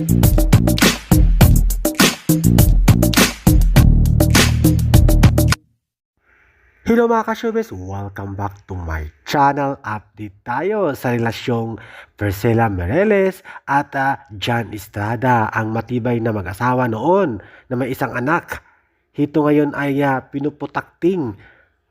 Hello mga ka-showbiz! Welcome back to my channel. Update tayo sa relasyong Priscilla Mireles at ah, John Estrada, ang matibay na mag-asawa noon na may isang anak. Ito ngayon ay ah, pinuputakting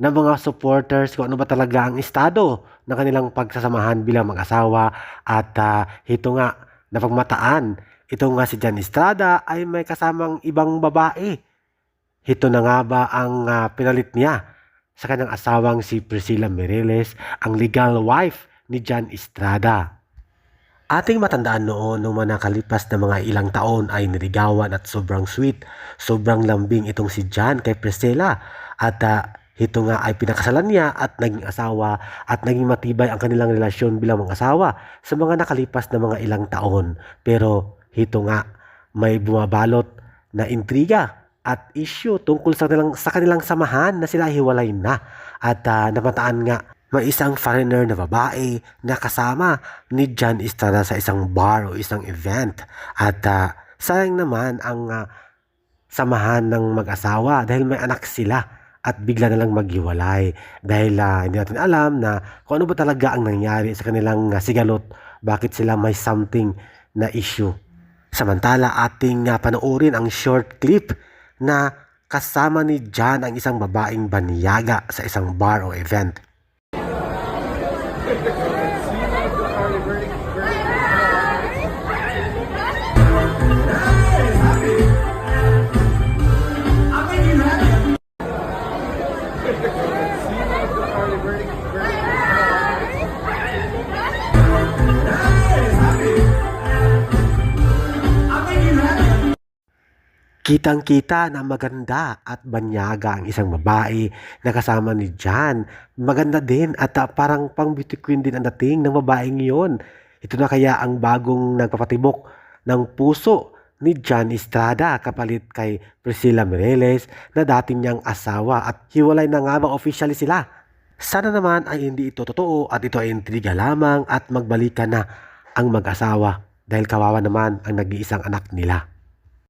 ng mga supporters kung ano ba talaga ang estado ng kanilang pagsasamahan bilang mag-asawa at ah, ito nga napagmataan. Ito nga si John Estrada ay may kasamang ibang babae. Ito na nga ba ang ah, pinalit niya sa kanyang asawang si Priscilla Mireles, ang legal wife ni John Estrada. Ating matandaan noon nung mga nakalipas na mga ilang taon ay niligawan at sobrang sweet, sobrang lambing itong si John kay Priscilla at ah, ito nga ay pinakasalan niya at naging asawa at naging matibay ang kanilang relasyon bilang mga asawa sa mga nakalipas na mga ilang taon. Pero ito nga may bumabalot na intriga at issue tungkol sa kanilang, sa kanilang samahan na sila hiwalay na. At ah, namataan nga may isang foreigner na babae na kasama ni John Estrada sa isang bar o isang event. At ah, sayang naman ang ah, samahan ng mag-asawa dahil may anak sila at bigla na lang maghiwalay dahil ah, hindi natin alam na kung ano ba talaga ang nangyari sa kanilang ah, sigalot bakit sila may something na issue samantala ating ah, panoorin ang short clip na kasama ni John ang isang babaeng banyaga sa isang bar o event Kitang-kita na maganda at banyaga ang isang babae na kasama ni John. Maganda din at ah, parang pang beauty queen din ang dating ng babaeng iyon. Ito na kaya ang bagong nagpapatibok ng puso ni John Estrada kapalit kay Priscilla Mireles na dati niyang asawa at hiwalay na nga ba officially sila. Sana naman ay hindi ito totoo at ito ay intriga lamang at magbalikan na ang mag-asawa dahil kawawa naman ang nag-iisang anak nila.